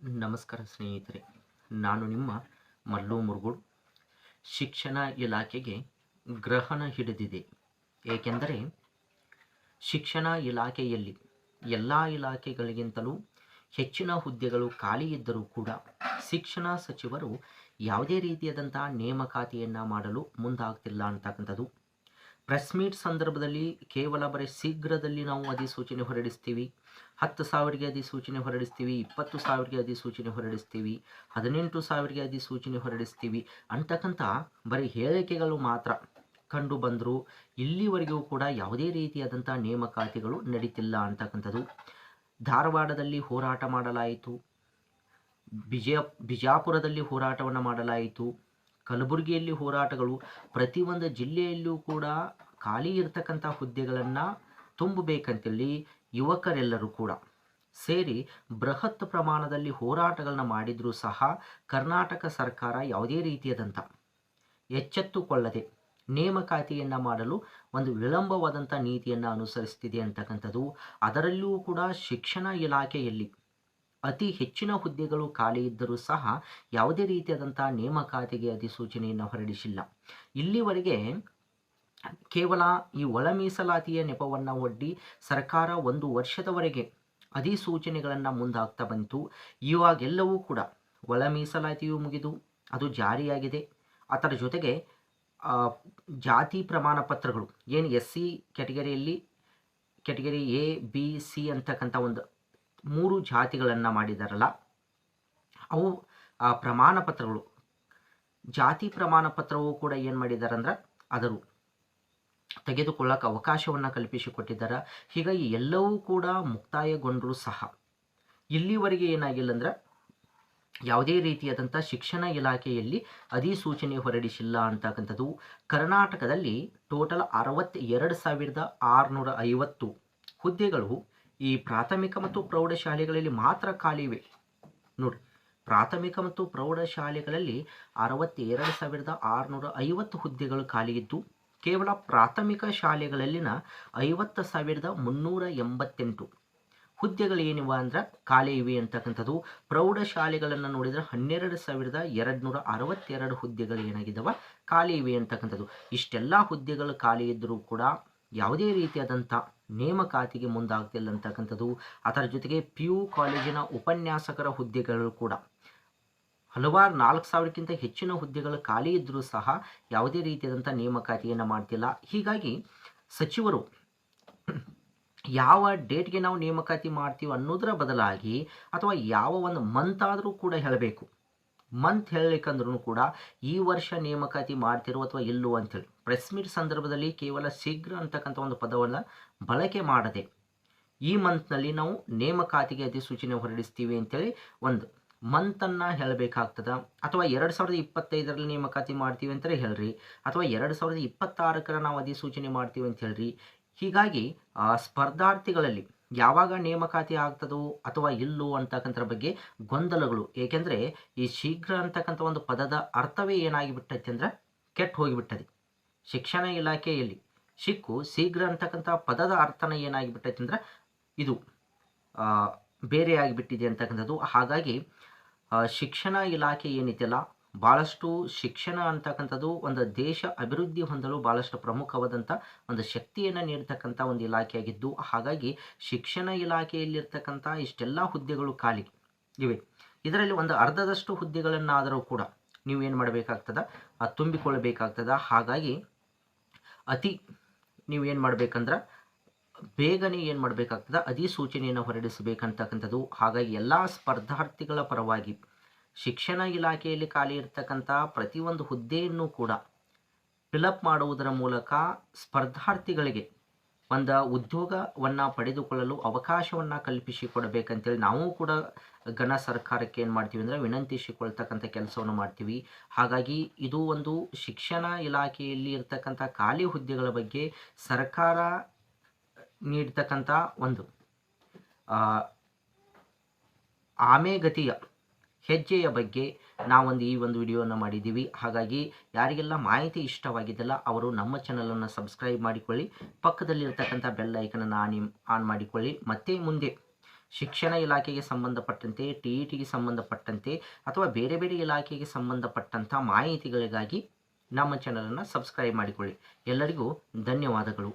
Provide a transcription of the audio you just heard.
ನಮಸ್ಕಾರ ಸ್ನೇಹಿತರೆ, ನಾನು ನಿಮ್ಮ ಮಲ್ಲು ಮುರುಗೋಡ್. ಶಿಕ್ಷಣ ಇಲಾಖೆಗೆ ಗ್ರಹಣ ಹಿಡಿದಿದೆ. ಏಕೆಂದರೆ ಶಿಕ್ಷಣ ಇಲಾಖೆಯಲ್ಲಿ ಎಲ್ಲ ಇಲಾಖೆಗಳಿಗಿಂತಲೂ ಹೆಚ್ಚಿನ ಹುದ್ದೆಗಳು ಖಾಲಿ ಇದ್ದರೂ ಕೂಡ ಶಿಕ್ಷಣ ಸಚಿವರು ಯಾವುದೇ ರೀತಿಯಾದಂಥ ನೇಮಕಾತಿಯನ್ನು ಮಾಡಲು ಮುಂದಾಗ್ತಿಲ್ಲ ಅಂತಕ್ಕಂಥದ್ದು. ಪ್ರೆಸ್ ಮೀಟ್ ಸಂದರ್ಭದಲ್ಲಿ ಕೇವಲ ಬರೀ ಶೀಘ್ರದಲ್ಲಿ ನಾವು ಅಧಿಸೂಚನೆ ಹೊರಡಿಸ್ತೀವಿ. ಹತ್ತು ಸಾವಿರಗೆ ಅಧಿಸೂಚನೆ ಹೊರಡಿಸ್ತೀವಿ, ಇಪ್ಪತ್ತು ಸಾವಿರಗೆ ಅಧಿಸೂಚನೆ ಹೊರಡಿಸ್ತೀವಿ, ಹದಿನೆಂಟು ಸಾವಿರಗೆ ಅಧಿಸೂಚನೆ ಹೊರಡಿಸ್ತೀವಿ ಅಂತಕ್ಕಂಥ ಬರೀ ಹೇಳಿಕೆಗಳು ಮಾತ್ರ ಕಂಡು ಬಂದರೂ ಇಲ್ಲಿವರೆಗೂ ಕೂಡ ಯಾವುದೇ ರೀತಿಯಾದಂಥ ನೇಮಕಾತಿಗಳು ನಡೀತಿಲ್ಲ ಅಂತಕ್ಕಂಥದ್ದು. ಧಾರವಾಡದಲ್ಲಿ ಹೋರಾಟ ಮಾಡಲಾಯಿತು. ಬಿಜಯ ಬಿಜಾಪುರದಲ್ಲಿ ಹೋರಾಟವನ್ನು ಮಾಡಲಾಯಿತು. ಕಲಬುರಗಿಯಲ್ಲಿ ಹೋರಾಟಗಳು ಪ್ರತಿಯೊಂದು ಜಿಲ್ಲೆಯಲ್ಲೂ ಕೂಡ ಖಾಲಿ ಇರತಕ್ಕಂಥ ಹುದ್ದೆಗಳನ್ನು ತುಂಬಬೇಕಂತೇಳಿ ಯುವಕರೆಲ್ಲರೂ ಕೂಡ ಸೇರಿ ಬೃಹತ್ ಪ್ರಮಾಣದಲ್ಲಿ ಹೋರಾಟಗಳನ್ನ ಮಾಡಿದರೂ ಸಹ ಕರ್ನಾಟಕ ಸರ್ಕಾರ ಯಾವುದೇ ರೀತಿಯಾದಂಥ ಎಚ್ಚೆತ್ತುಕೊಳ್ಳದೆ ನೇಮಕಾತಿಯನ್ನು ಮಾಡಲು ಒಂದು ವಿಳಂಬವಾದಂಥ ನೀತಿಯನ್ನು ಅನುಸರಿಸ್ತಿದೆ ಅಂತಕ್ಕಂಥದ್ದು. ಅದರಲ್ಲೂ ಕೂಡ ಶಿಕ್ಷಣ ಇಲಾಖೆಯಲ್ಲಿ ಅತಿ ಹೆಚ್ಚಿನ ಹುದ್ದೆಗಳು ಖಾಲಿ ಇದ್ದರೂ ಸಹ ಯಾವುದೇ ರೀತಿಯಾದಂಥ ನೇಮಕಾತಿಗೆ ಅಧಿಸೂಚನೆಯನ್ನು ಹೊರಡಿಸಿಲ್ಲ. ಇಲ್ಲಿವರೆಗೆ ಕೇವಲ ಈ ಒಳ ಮೀಸಲಾತಿಯ ನೆಪವನ್ನು ಒಡ್ಡಿ ಸರ್ಕಾರ ಒಂದು ವರ್ಷದವರೆಗೆ ಅಧಿಸೂಚನೆಗಳನ್ನು ಮುಂದಾಗ್ತಾ ಬಂತು. ಇವಾಗೆಲ್ಲವೂ ಕೂಡ ಒಳ ಮೀಸಲಾತಿಯು ಮುಗಿದು ಅದು ಜಾರಿಯಾಗಿದೆ. ಅದರ ಜೊತೆಗೆ ಜಾತಿ ಪ್ರಮಾಣ ಪತ್ರಗಳು, ಏನು ಎಸ್ ಸಿ ಕ್ಯಾಟಗರಿಯಲ್ಲಿ, ಕ್ಯಾಟಗರಿ ಎ, ಬಿ, ಸಿ ಅಂತಕ್ಕಂಥ ಒಂದು ಮೂರು ಜಾತಿಗಳನ್ನು ಮಾಡಿದಾರಲ್ಲ, ಅವು ಪ್ರಮಾಣ ಪತ್ರಗಳು, ಜಾತಿ ಪ್ರಮಾಣ ಪತ್ರವು ಕೂಡ ಏನು ಮಾಡಿದಾರಂದ್ರೆ, ಅದರು ತೆಗೆದುಕೊಳ್ಳಕ್ಕೆ ಅವಕಾಶವನ್ನು ಕಲ್ಪಿಸಿಕೊಟ್ಟಿದ್ದಾರೆ. ಹೀಗಾಗಿ ಎಲ್ಲವೂ ಕೂಡ ಮುಕ್ತಾಯಗೊಂಡರೂ ಸಹ ಇಲ್ಲಿವರೆಗೆ ಏನಾಗಿಲ್ಲ ಅಂದ್ರೆ ಯಾವುದೇ ರೀತಿಯಾದಂಥ ಶಿಕ್ಷಣ ಇಲಾಖೆಯಲ್ಲಿ ಅಧಿಸೂಚನೆ ಹೊರಡಿಸಿಲ್ಲ ಅಂತಕ್ಕಂಥದ್ದು. ಕರ್ನಾಟಕದಲ್ಲಿ ಟೋಟಲ್ ಅರವತ್ತೆರಡು ಸಾವಿರದ ಆರುನೂರ ಐವತ್ತು ಹುದ್ದೆಗಳು ಈ ಪ್ರಾಥಮಿಕ ಮತ್ತು ಪ್ರೌಢಶಾಲೆಗಳಲ್ಲಿ ಮಾತ್ರ ಖಾಲಿ ಇವೆ. ನೋಡಿ, ಪ್ರಾಥಮಿಕ ಮತ್ತು ಪ್ರೌಢಶಾಲೆಗಳಲ್ಲಿ ಅರವತ್ತೆರಡು ಸಾವಿರದ ಆರುನೂರ ಐವತ್ತು ಹುದ್ದೆಗಳು ಖಾಲಿ ಇದ್ದು ಕೇವಲ ಪ್ರಾಥಮಿಕ ಶಾಲೆಗಳಲ್ಲಿನ ಐವತ್ತು ಸಾವಿರದ ಮುನ್ನೂರ ಎಂಬತ್ತೆಂಟು. ಹುದ್ದೆಗಳು ಏನಿವೆ ಅಂದ್ರೆ ಖಾಲಿ ಇವೆ ಅಂತಕ್ಕಂಥದ್ದು. ಪ್ರೌಢಶಾಲೆಗಳನ್ನು ನೋಡಿದರೆ ಹನ್ನೆರಡು ಸಾವಿರದ ಎರಡು ನೂರ ಅರವತ್ತೆರಡು ಹುದ್ದೆಗಳು ಏನಾಗಿದ್ದಾವೆ ಖಾಲಿ ಇವೆ ಅಂತಕ್ಕಂಥದ್ದು. ಇಷ್ಟೆಲ್ಲ ಹುದ್ದೆಗಳು ಖಾಲಿ ಇದ್ದರೂ ಕೂಡ ಯಾವುದೇ ರೀತಿಯಾದಂಥ ನೇಮಕಾತಿಗೆ ಮುಂದಾಗ್ತಿಲ್ಲ ಅಂತಕ್ಕಂಥದ್ದು. ಅದರ ಜೊತೆಗೆ ಪಿ ಯು ಕಾಲೇಜಿನ ಉಪನ್ಯಾಸಕರ ಹುದ್ದೆಗಳು ಕೂಡ. ಹಲವಾರು ನಾಲ್ಕು ಸಾವಿರಕ್ಕಿಂತ ಹೆಚ್ಚಿನ ಹುದ್ದೆಗಳು ಖಾಲಿ ಇದ್ದರೂ ಸಹ ಯಾವುದೇ ರೀತಿಯಾದಂಥ ನೇಮಕಾತಿಯನ್ನು ಮಾಡ್ತಿಲ್ಲ. ಹೀಗಾಗಿ ಸಚಿವರು ಯಾವ ಡೇಟ್ಗೆ ನಾವು ನೇಮಕಾತಿ ಮಾಡ್ತೀವಿ ಅನ್ನೋದರ ಬದಲಾಗಿ ಅಥವಾ ಯಾವ ಒಂದು ಮಂತ್ ಆದರೂ ಕೂಡ ಹೇಳಬೇಕು. ಮಂತ್ ಹೇಳಲಿಕ್ಕಂದ್ರೂ ಕೂಡ ಈ ವರ್ಷ ನೇಮಕಾತಿ ಮಾಡ್ತಿರೋ ಅಥವಾ ಇಲ್ಲೋ ಅಂತೇಳಿ ಪ್ರೆಸ್ ಮೀಟ್ ಸಂದರ್ಭದಲ್ಲಿ ಕೇವಲ ಶೀಘ್ರ ಅಂತಕ್ಕಂಥ ಒಂದು ಪದವನ್ನು ಬಳಕೆ ಮಾಡದೆ ಈ ಮಂತ್ನಲ್ಲಿ ನಾವು ನೇಮಕಾತಿಗೆ ಅಧಿಸೂಚನೆ ಹೊರಡಿಸ್ತೀವಿ ಅಂತೇಳಿ ಒಂದು ಮಂತನ್ನು ಹೇಳಬೇಕಾಗ್ತದ. ಅಥವಾ ಎರಡು ಸಾವಿರದ ಇಪ್ಪತ್ತೈದರಲ್ಲಿ ನೇಮಕಾತಿ ಮಾಡ್ತೀವಿ ಅಂತಲೇ ಹೇಳ್ರಿ. ಅಥವಾ ಎರಡು ಸಾವಿರದ ಇಪ್ಪತ್ತಾರಕ್ಕರ ನಾವು ಅಧಿಸೂಚನೆ ಮಾಡ್ತೀವಿ ಅಂತ ಹೇಳ್ರಿ. ಹೀಗಾಗಿ ಸ್ಪರ್ಧಾರ್ಥಿಗಳಲ್ಲಿ ಯಾವಾಗ ನೇಮಕಾತಿ ಆಗ್ತದೋ ಅಥವಾ ಇಲ್ಲೋ ಅಂತಕ್ಕಂಥ ಬಗ್ಗೆ ಗೊಂದಲಗಳು. ಏಕೆಂದರೆ, ಈ ಶೀಘ್ರ ಅಂತಕ್ಕಂಥ ಒಂದು ಪದದ ಅರ್ಥವೇ ಏನಾಗಿಬಿಟ್ಟೈತೆ ಅಂದ್ರೆ ಕೆಟ್ಟು ಹೋಗಿಬಿಟ್ಟದೆ. ಶಿಕ್ಷಣ ಇಲಾಖೆಯಲ್ಲಿ ಶಿಕ್ಕು ಶೀಘ್ರ ಅಂತಕ್ಕಂಥ ಪದದ ಅರ್ಥನ ಏನಾಗಿಬಿಟ್ಟೈತೆ ಅಂದ್ರೆ ಇದು ಬೇರೆ ಆಗಿಬಿಟ್ಟಿದೆ ಅಂತಕ್ಕಂಥದ್ದು. ಹಾಗಾಗಿ ಶಿಕ್ಷಣ ಇಲಾಖೆ ಏನಿದೆಯಲ್ಲ ಭಾಳಷ್ಟು ಶಿಕ್ಷಣ ಅಂತಕ್ಕಂಥದ್ದು ಒಂದು ದೇಶ ಅಭಿವೃದ್ಧಿ ಹೊಂದಲು ಭಾಳಷ್ಟು ಪ್ರಮುಖವಾದಂಥ ಒಂದು ಶಕ್ತಿಯನ್ನು ನೀಡ್ತಕ್ಕಂಥ ಒಂದು ಇಲಾಖೆಯಾಗಿದ್ದು, ಹಾಗಾಗಿ ಶಿಕ್ಷಣ ಇಲಾಖೆಯಲ್ಲಿರ್ತಕ್ಕಂಥ ಇಷ್ಟೆಲ್ಲ ಹುದ್ದೆಗಳು ಖಾಲಿ ಇವೆ. ಇದರಲ್ಲಿ ಒಂದು ಅರ್ಧದಷ್ಟು ಹುದ್ದೆಗಳನ್ನಾದರೂ ಕೂಡ ನೀವು ಏನು ಮಾಡಬೇಕಾಗ್ತದ ತುಂಬಿಕೊಳ್ಳಬೇಕಾಗ್ತದ. ಹಾಗಾಗಿ ಅತಿ ನೀವು ಏನು ಮಾಡಬೇಕಂದ್ರೆ ಬೇಗನೆ ಏನು ಮಾಡಬೇಕಾಗ್ತದೆ? ಅಧಿಸೂಚನೆಯನ್ನು ಹೊರಡಿಸಬೇಕಂತಕ್ಕಂಥದ್ದು. ಹಾಗಾಗಿ ಎಲ್ಲ ಸ್ಪರ್ಧಾರ್ಥಿಗಳ ಪರವಾಗಿ ಶಿಕ್ಷಣ ಇಲಾಖೆಯಲ್ಲಿ ಖಾಲಿ ಇರತಕ್ಕಂಥ ಪ್ರತಿಯೊಂದು ಹುದ್ದೆಯನ್ನು ಕೂಡ ಫಿಲಪ್ ಮಾಡುವುದರ ಮೂಲಕ ಸ್ಪರ್ಧಾರ್ಥಿಗಳಿಗೆ ಒಂದು ಉದ್ಯೋಗವನ್ನು ಪಡೆದುಕೊಳ್ಳಲು ಅವಕಾಶವನ್ನು ಕಲ್ಪಿಸಿಕೊಡಬೇಕಂತೇಳಿ ನಾವು ಕೂಡ ಘನ ಸರ್ಕಾರಕ್ಕೆ ಏನು ಮಾಡ್ತೀವಿ ಅಂದರೆ ವಿನಂತಿಸಿಕೊಳ್ತಕ್ಕಂಥ ಕೆಲಸವನ್ನು ಮಾಡ್ತೀವಿ. ಹಾಗಾಗಿ ಇದು ಒಂದು ಶಿಕ್ಷಣ ಇಲಾಖೆಯಲ್ಲಿ ಇರ್ತಕ್ಕಂಥ ಖಾಲಿ ಹುದ್ದೆಗಳ ಬಗ್ಗೆ ಸರ್ಕಾರ ನೀಡ್ತಕ್ಕಂಥ ಒಂದು. ಆಮೆಗತಿಯ ಹೆಜ್ಜೆಯ ಬಗ್ಗೆ ನಾವೊಂದು ಈ ಒಂದು ವಿಡಿಯೋನ ಮಾಡಿದ್ದೀವಿ. ಹಾಗಾಗಿ ಯಾರಿಗೆಲ್ಲ ಮಾಹಿತಿ ಇಷ್ಟವಾಗಿದ್ದಲ್ಲ, ಅವರು ನಮ್ಮ ಚಾನಲನ್ನು ಸಬ್ಸ್ಕ್ರೈಬ್ ಮಾಡಿಕೊಳ್ಳಿ. ಪಕ್ಕದಲ್ಲಿರ್ತಕ್ಕಂಥ ಬೆಲ್ ಐಕನನ್ನು ಆನ್ ಆನ್ ಮಾಡಿಕೊಳ್ಳಿ. ಮತ್ತೆ ಮುಂದೆ ಶಿಕ್ಷಣ ಇಲಾಖೆಗೆ ಸಂಬಂಧಪಟ್ಟಂತೆ, ಟಿ ಇ ಟಿಗೆ ಸಂಬಂಧಪಟ್ಟಂತೆ ಅಥವಾ ಬೇರೆ ಬೇರೆ ಇಲಾಖೆಗೆ ಸಂಬಂಧಪಟ್ಟಂಥ ಮಾಹಿತಿಗಳಿಗಾಗಿ ನಮ್ಮ ಚಾನಲನ್ನು ಸಬ್ಸ್ಕ್ರೈಬ್ ಮಾಡಿಕೊಳ್ಳಿ. ಎಲ್ಲರಿಗೂ ಧನ್ಯವಾದಗಳು.